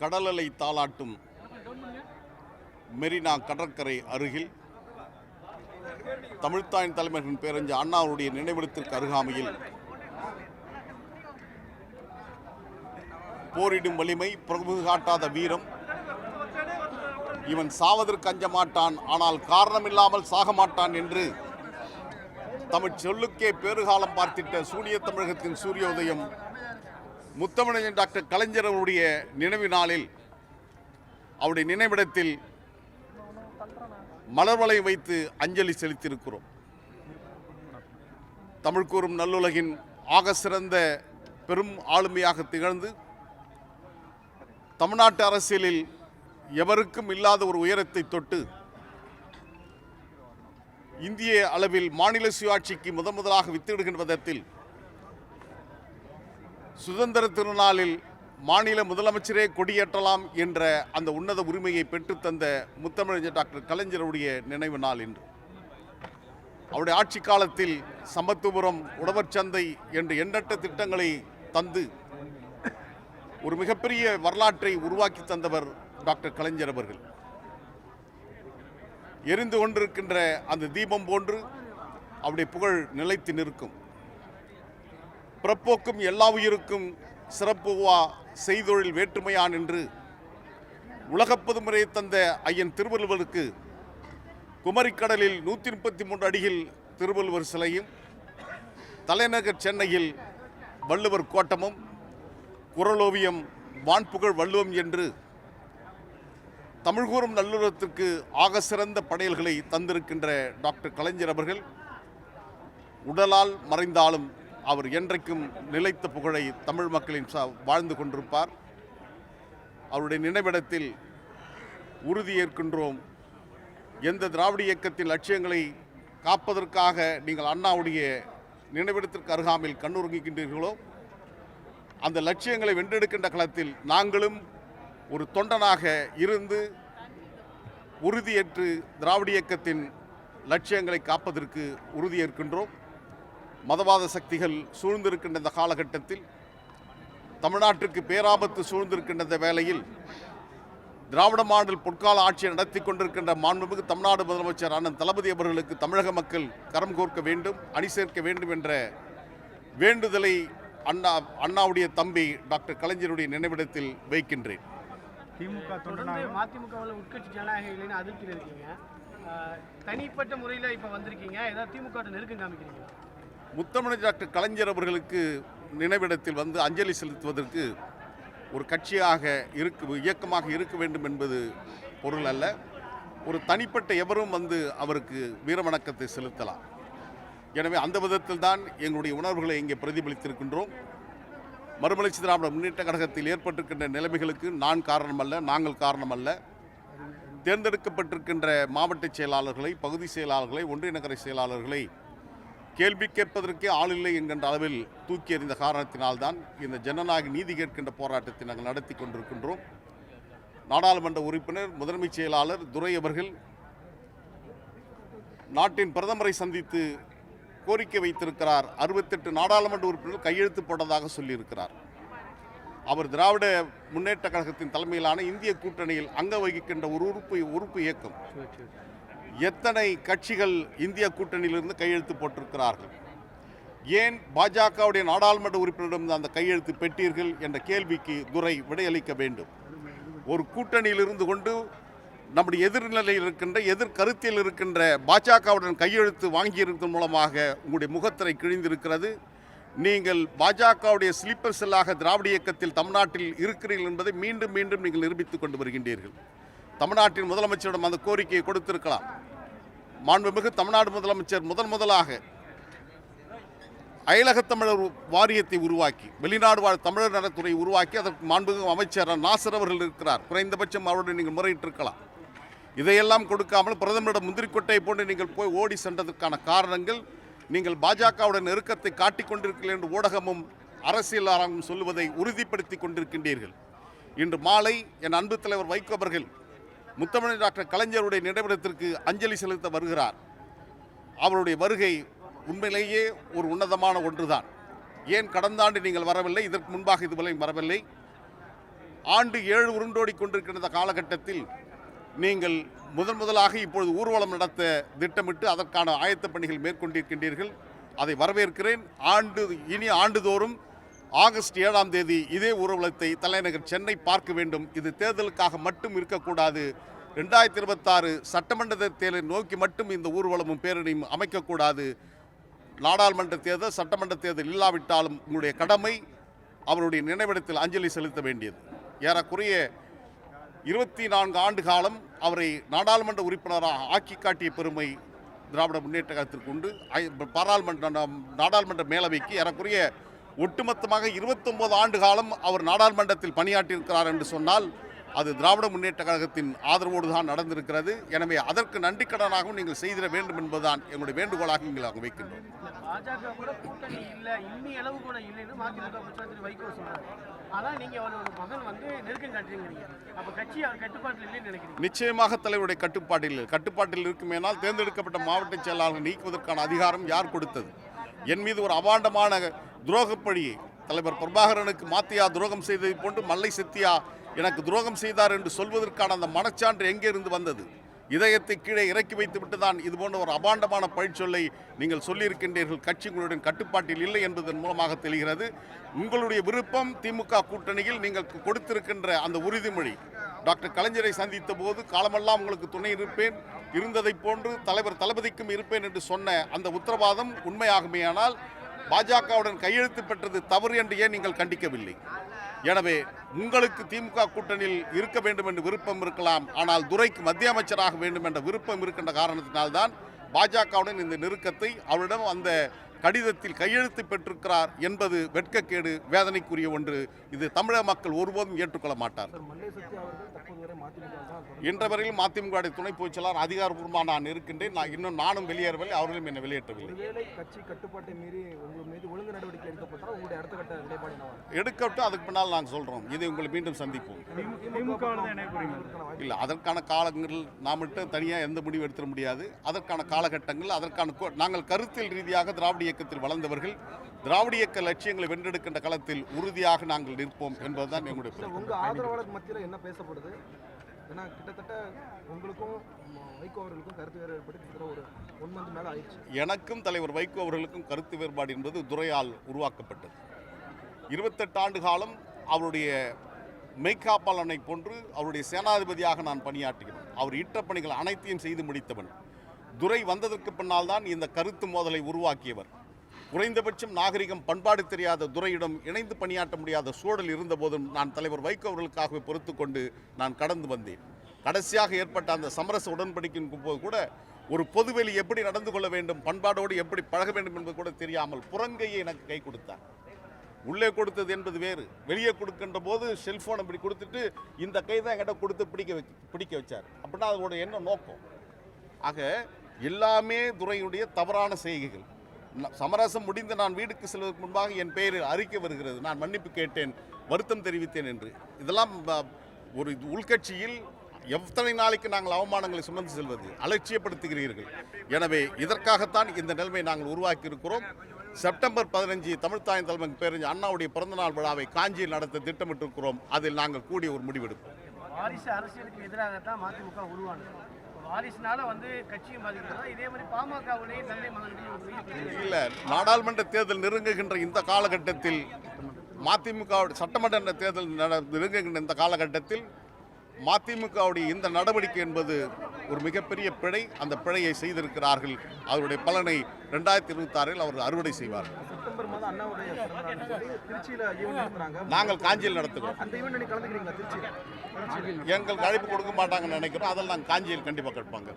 கடலலை தாளாட்டும் மெரினா கடற்கரை அருகில். தமிழ்த்தாயின் தலைமையின் பேரஞ்ச அண்ணாவுடைய நினைவிடத்திற்கு அருகாமையில் போரிடும் வலிமை பிரபு காட்டாத வீரம். இவன் சாவதற்கு அஞ்ச மாட்டான் ஆனால் காரணமில்லாமல் சாக மாட்டான் என்று தமிழ் சொல்லுக்கே பேறுகாலம் பார்த்திட்ட சூரிய தமிழகத்தின் சூரிய உதயம் முத்தமிழன் டாக்டர் கலைஞர் அவருடைய நினைவு நாளில் அவருடைய நினைவிடத்தில் மலர்வலை வைத்து அஞ்சலி செலுத்தியிருக்கிறோம். தமிழ் கூறும் நல்லுலகின் ஆக சிறந்த பெரும் ஆளுமையாக திகழ்ந்து தமிழ்நாட்டு அரசியலில் எவருக்கும் இல்லாத ஒரு உயரத்தை தொட்டு இந்திய அளவில் மாநில சுயாட்சிக்கு முதன் முதலாக வித்திடுகின்ற விதத்தில் சுதந்திர திருநாளில் மாநில முதலமைச்சரே கொடியேற்றலாம் என்ற அந்த உன்னத உரிமையை பெற்றுத்தந்த முத்தமிழஞ்சர் டாக்டர் கலைஞருடைய நினைவு நாள் இன்று. அவருடைய ஆட்சி காலத்தில் சமத்துபுரம் உழவர் சந்தை என்ற எண்ணற்ற திட்டங்களை தந்து ஒரு மிகப்பெரிய வரலாற்றை உருவாக்கி தந்தவர் டாக்டர் கலைஞர் அவர்கள். எரிந்து கொண்டிருக்கின்ற அந்த தீபம் போன்று அவருடைய புகழ் நிலைத்து நிற்கும். பிறப்போக்கும் எல்லா உயிருக்கும் சிறப்புவா செய்தொழில் வேற்றுமையான் என்று உலகப்பதுமுறை தந்த ஐயன் திருவள்ளுவருக்கு குமரிக்கடலில் நூற்றி முப்பத்தி மூன்று அடியில் திருவள்ளுவர் சிலையும் தலைநகர் சென்னையில் வள்ளுவர் கோட்டமும் குரலோவியம் வான்புகழ் வள்ளுவம் என்று தமிழ்கூறும் நல்லுறத்திற்கு ஆக சிறந்த படையல்களை தந்திருக்கின்ற டாக்டர் கலைஞர் அவர்கள் உடலால் மறைந்தாலும் அவர் என்றைக்கும் நிலைத்த புகழை தமிழ் மக்களின் ச- வாழ்ந்து கொண்டிருப்பார். அவருடைய நினைவிடத்தில் உறுதியேற்கின்றோம் எந்த திராவிட இயக்கத்தின் லட்சியங்களை காப்பதற்காக நீங்கள் அண்ணாவுடைய நினைவிடத்திற்கு அருகாமையில் கண்ணுறங்குகின்றீர்களோ அந்த லட்சியங்களை வென்றெடுக்கின்ற களத்தில் நாங்களும் ஒரு தொண்டனாக இருந்து உறுதியேற்று திராவிட இயக்கத்தின் லட்சியங்களை காப்பதற்கு உறுதியேற்கின்றோம் மதவாத சக்திகள் சூழ்ந்திருக்கின்ற இந்த காலகட்டத்தில் தமிழ்நாட்டிற்கு பேராபத்து சூழ்ந்திருக்கின்ற இந்த வேளையில் திராவிட மாடல் பொற்கால ஆட்சியை நடத்தி கொண்டிருக்கின்ற மாண்புமிகு தமிழ்நாடு முதலமைச்சர் அண்ணன் தளபதி அவர்களுக்கு தமிழக மக்கள் கரம் கோர்க்க வேண்டும் அணி சேர்க்க வேண்டும் என்ற வேண்டுதலை அண்ணா அண்ணாவுடைய தம்பி டாக்டர் கலைஞருடைய நினைவிடத்தில் வைக்கின்றேன். திமுக மதிமுகவில் உட்கட்சி ஜனநாயகம் இல்லைன்னு அதிருப்தியில் இருக்கீங்க. தனிப்பட்ட முறையில் இப்போ வந்திருக்கீங்க. ஏதாவது திமுக நெருக்கம் காமிக்கிறீங்க முத்தமிழ் டாக்டர் கலைஞர் அவர்களுக்கு நினைவிடத்தில் வந்து அஞ்சலி செலுத்துவதற்கு ஒரு கட்சியாக இருக்க இயக்கமாக இருக்க வேண்டும் என்பது பொருள் அல்ல. ஒரு தனிப்பட்ட எவரும் வந்து அவருக்கு வீரவணக்கத்தை செலுத்தலாம். எனவே அந்த விதத்தில் தான் எங்களுடைய உணர்வுகளை இங்கே பிரதிபலித்திருக்கின்றோம். மறுமலர்ச்சி திராவிட முன்னேற்ற கழகத்தில் ஏற்பட்டிருக்கின்ற நிலைமைகளுக்கு நான் காரணமல்ல நாங்கள் காரணமல்ல. தேர்ந்தெடுக்கப்பட்டிருக்கின்ற மாவட்ட செயலாளர்களை பகுதி செயலாளர்களை ஒன்றிய நகர செயலாளர்களை கேள்வி கேட்பதற்கே ஆளில்லை என்கின்ற அளவில் தூக்கி எறிந்த காரணத்தினால்தான் இந்த ஜனநாயக நீதி கேட்கின்ற போராட்டத்தை நாங்கள் நடத்தி கொண்டிருக்கின்றோம். நாடாளுமன்ற உறுப்பினர் முதன்மைச் செயலாளர் துரை அவர்கள் நாட்டின் பிரதமரை சந்தித்து கோரிக்கை வைத்திருக்கிறார். அறுபத்தெட்டு நாடாளுமன்ற உறுப்பினர்கள் கையெழுத்து போட்டதாக சொல்லியிருக்கிறார். அவர் திராவிட முன்னேற்ற கழகத்தின் தலைமையிலான இந்திய கூட்டணியில் அங்க வகிக்கின்ற ஒரு உறுப்பு உறுப்பு இயக்கம். எத்தனை கட்சிகள் இந்திய கூட்டணியிலிருந்து கையெழுத்து போட்டிருக்கிறார்கள்? ஏன் பாஜகவுடைய நாடாளுமன்ற உறுப்பினரிடம் அந்த கையெழுத்து பெற்றீர்கள் என்ற கேள்விக்கு துரை விடையளிக்க வேண்டும். ஒரு கூட்டணியில் இருந்து கொண்டு நம்முடைய எதிர்நிலையில் இருக்கின்ற எதிர் கருத்தில் இருக்கின்ற பாஜகவுடன் கையெழுத்து வாங்கியிருப்பதன் மூலமாக உங்களுடைய முகத்திரை கிழிந்திருக்கிறது. நீங்கள் பாஜகவுடைய ஸ்லீப்பர் செல்லாக திராவிட இயக்கத்தில் தமிழ்நாட்டில் இருக்கிறீர்கள் என்பதை மீண்டும் மீண்டும் நீங்கள் நிரூபித்துக் கொண்டு வருகின்றீர்கள். தமிழ்நாட்டின் முதலமைச்சரிடம் அந்த கோரிக்கையை கொடுத்திருக்கலாம். மாண்புமிகு தமிழ்நாடு முதலமைச்சர் முதன் முதலாக அயலகத் தமிழர் வாரியத்தை உருவாக்கி வெளிநாடு வாழ் தமிழர் நலத்துறை உருவாக்கி அதற்கு மாண்புமிகு அமைச்சர் நாசர் அவர்கள் இருக்கிறார். குறைந்தபட்சம் அவருடன் நீங்கள் முறையிட்டிருக்கலாம். இதையெல்லாம் கொடுக்காமல் பிரதமரிடம் முந்திரிக்கொட்டை போன்று நீங்கள் போய் ஓடி சென்றதற்கான காரணங்கள் நீங்கள் பாஜகவுடன் நெருக்கத்தை காட்டிக் கொண்டிருக்கிறீர்கள் என்று ஊடகமும் அரசியலாளரும் சொல்லுவதை உறுதிப்படுத்தி கொண்டிருக்கின்றீர்கள். இன்று மாலை என் அன்பு தலைவர் வைகோ அவர்கள் முத்தமிழ் டாக்டர் கலைஞருடைய நினைவிடத்திற்கு அஞ்சலி செலுத்த வருகிறார். அவருடைய வருகை உண்மையிலேயே ஒரு உன்னதமான ஒன்றுதான். ஏன் கடந்த ஆண்டு நீங்கள் வரவில்லை இதற்கு முன்பாக இதுவரை வரவில்லை? ஆண்டு ஏழு உருண்டோடி கொண்டிருக்கின்ற இந்த காலகட்டத்தில் நீங்கள் முதன் முதலாக இப்பொழுது ஊர்வலம் நடத்த திட்டமிட்டு அதற்கான ஆயத்த பணிகள் மேற்கொண்டிருக்கின்றீர்கள். அதை வரவேற்கிறேன். ஆண்டு இனி ஆண்டுதோறும் ஆகஸ்ட் ஏழாம் தேதி இதே ஊர்வலத்தை தலைநகர் சென்னை பார்க்க வேண்டும். இது தேர்தலுக்காக மட்டும் இருக்கக்கூடாது. ரெண்டாயிரத்தி இருபத்தாறு சட்டமன்ற தேர்தலை நோக்கி மட்டும் இந்த ஊர்வலமும் பேரணியும் அமைக்கக்கூடாது. நாடாளுமன்ற தேர்தல் சட்டமன்ற தேர்தல் இல்லாவிட்டாலும் உங்களுடைய கடமை அவருடைய நினைவிடத்தில் அஞ்சலி செலுத்த வேண்டியது. ஏறக்குறைய இருபத்தி நான்கு ஆண்டு காலம் அவரை நாடாளுமன்ற உறுப்பினராக ஆக்கி காட்டிய பெருமை திராவிட முன்னேற்ற கழகத்திற்கு உண்டு. பாராளுமன்ற நாடாளுமன்ற மேலவைக்கு ஏறக்குறைய ஒட்டுமொத்தமாக 29 ஆண்டு காலம் அவர் நாடாளுமன்றத்தில் பணியாற்றியிருக்கிறார் என்று சொன்னால் அது திராவிட முன்னேற்ற கழகத்தின் ஆதரவோடு தான் நடந்திருக்கிறது. எனவே அதற்கு நன்றிக்கடனாகவும் நீங்கள் செய்திட வேண்டும் என்பதுதான் எங்களுடைய வேண்டுகோளாக நீங்கள் அங்கு வைக்கின்றோம் நிச்சயமாக தலைவருடைய கட்டுப்பாட்டில். கட்டுப்பாட்டில் இருக்குமேனால் தேர்ந்தெடுக்கப்பட்ட மாவட்ட செயலாளர்கள் நீக்குவதற்கான அதிகாரம் யார் கொடுத்தது? என் மீது ஒரு அபாண்டமான துரோகப்பழியை தலைவர் பிரபாகரனுக்கு மாத்தியா துரோகம் செய்ததை போன்று மல்லை சத்தியா எனக்கு துரோகம் செய்தார் என்று சொல்வதற்கான அந்த மனச்சான்று எங்கே இருந்து வந்தது? இதயத்தை கீழே இறக்கி வைத்துவிட்டு தான் இது போன்ற ஒரு அபாண்டமான பழிச்சொல்லை நீங்கள் சொல்லியிருக்கின்றீர்கள். கட்சி உங்களுடன் கட்டுப்பாட்டில் இல்லை என்பதன் மூலமாக தெரிகிறது. உங்களுடைய விருப்பம் திமுக கூட்டணியில் நீங்கள் கொடுத்திருக்கின்ற அந்த உறுதிமொழி. டாக்டர் கலைஞரை சந்தித்த போது காலமெல்லாம் உங்களுக்கு துணை இருப்பேன். இருந்ததைப் போன்று தலைவர் தளபதிக்கும் இருப்பேன் என்று சொன்ன அந்த உத்தரவாதம் உண்மையாகுமேயானால் பாஜகவுடன் கையெழுத்து பெற்றது தவறு என்று ஏன் நீங்கள் கண்டிக்கவில்லை? எனவே உங்களுக்கு திமுக கூட்டணியில் இருக்க வேண்டும் என்று விருப்பம் இருக்கலாம். ஆனால் துரைக்கு மத்திய அமைச்சராக வேண்டும் என்ற விருப்பம் இருக்கின்ற காரணத்தினால்தான் பாஜகவுடன் இந்த நெருக்கத்தை அவரிடம் அந்த கடிதத்தில் கையெழுத்து பெற்றிருக்கிறார் என்பது வெட்கக்கேடு வேதனைக்குரிய ஒன்று. இது தமிழக மக்கள் ஒருபோதும் ஏற்றுக்கொள்ள மாட்டார் இன்ற வரையில் மதிமுக துணை பொதுச் செயலாளர் அதிகாரப்பூர்வமாக நான் இருக்கின்றேன். நான் இன்னும் நானும் வெளியேறவில்லை அவர்களும் என்னை வெளியேற்றவில்லை. கட்சி கட்டுப்பாட்டை மீறி உங்கள் மீது ஒழுங்கு நடவடிக்கை எடுக்கப்பட்டால் உங்களுடைய அடுத்த கட்ட நிலைப்பாடு எடுக்கட்டும் அதுக்கு பின்னால் நாங்கள் சொல்கிறோம் இதை உங்களை மீண்டும் சந்திப்போம். இல்லை அதற்கான காலங்கள் நாம் மட்டும் தனியாக எந்த முடிவு எடுத்துட முடியாது. அதற்கான காலகட்டங்கள் அதற்கான கோ- நாங்கள் கருத்தியல் ரீதியாக திராவிட இயக்கத்தில் வளர்ந்தவர்கள் திராவிட இயக்க லட்சியங்களை வென்றெடுக்கின்ற களத்தில் உறுதியாக நாங்கள் நிற்போம் என்பதுதான் எங்களுடைய இல்ல பொறுப்பு. உங்க ஆதரவாளர் மத்தியில் என்ன பேசப்படுது? ஏன்னா கிட்டத்தட்ட உங்களுக்கும் வைகோ அவர்களுக்கும் கருத்து வேறுபாடு கிட்டத்தட்ட ஒரு ஒன் மந்த் மேலே ஆயிடுச்சு. எனக்கும் தலைவர் வைகோ அவர்களுக்கும் கருத்து வேறுபாடு என்பது துரையால் உருவாக்கப்பட்டது. இருபத்தெட்டு ஆண்டு காலம் அவருடைய மெய்காப்பாளனை போன்று அவருடைய சேனாதிபதியாக நான் பணியாற்றுகிறேன். அவர் இட்ட பணிகள் அனைத்தையும் செய்து முடித்தவன். துரை வந்ததற்கு பின்னால் தான் இந்த கருத்து மோதலை உருவாக்கியவர். குறைந்தபட்சம் நாகரிகம் பண்பாடு தெரியாத துறையிடம் இணைந்து பணியாற்ற முடியாத சூழல் இருந்தபோதும் நான் தலைவர் வைகோ அவர்களுக்காகவே பொறுத்து கொண்டு நான் கடந்து வந்தேன். கடைசியாக ஏற்பட்ட அந்த சமரச உடன்படிக்கையின் போது கூட ஒரு பொதுவெளி எப்படி நடந்து கொள்ள வேண்டும் பண்பாடோடு எப்படி பழக வேண்டும் என்பது கூட தெரியாமல் புறங்கையை எனக்கு கை கொடுத்தார். உள்ளே கொடுத்தது என்பது வேறு வெளியே கொடுக்கின்ற போது செல்ஃபோன் இப்படி கொடுத்துட்டு இந்த கை தான் என்கிட்ட கொடுத்து பிடிக்க வச்சு பிடிக்க வச்சார். அப்படின்னா அதோட என்ன நோக்கம். ஆக எல்லாமே துறையுடைய தவறான செய்கைகள். சமரசம் முடிந்து நான் வீட்டுக்கு செல்வதற்கு முன்பாக என் பெயர் அறிக்கை வருகிறது. நான் மன்னிப்பு கேட்டேன் வருத்தம் தெரிவித்தேன் என்று. இதெல்லாம் ஒரு இது உள்கட்சியில் எத்தனை நாளைக்கு நாங்கள் அவமானங்களை சுமந்து செல்வது? அலட்சியப்படுத்துகிறீர்கள். எனவே இதற்காகத்தான் இந்த நிலைமை நாங்கள் உருவாக்கி இருக்கிறோம் செப்டம்பர் பதினஞ்சு தமிழ்த்தாயின் தலைமை பேரஞ்சு அண்ணாவுடைய பிறந்தநாள் விழாவை காஞ்சியில் நடத்த திட்டமிட்டிருக்கிறோம். அதில் நாங்கள் கூடிய ஒரு முடிவெடுப்போம். அரசியலுக்கு எதிராகத்தான் மதிமுக உருவானது. வாரிசுனால வந்து கட்சியும் பாதிக்கிறதா இதே மாதிரி பாமகவுலேயும் தந்தை மகன்களையும் இல்லை நாடாளுமன்ற தேர்தல் நெருங்குகின்ற இந்த காலகட்டத்தில் மதிமுக சட்டமன்ற தேர்தல் நட- நெருங்குகின்ற இந்த காலகட்டத்தில் மதிமுகவுடைய இந்த நடவடிக்கை என்பது ஒரு மிகப்பெரிய பிழை. அந்த பிழையை செய்திருக்கிறார்கள். அவருடைய பலனை ரெண்டாயிரத்தி இருபத்தாறில் அவர் அறுவடை செய்வார்கள். நாங்கள் காஞ்சியில் நடத்துகிறோம். எங்களுக்கு அழைப்பு கொடுக்க மாட்டாங்கன்னு நினைக்கிறோம். அதில் நாங்கள் காஞ்சியில் கண்டிப்பாக கேட்பாங்க.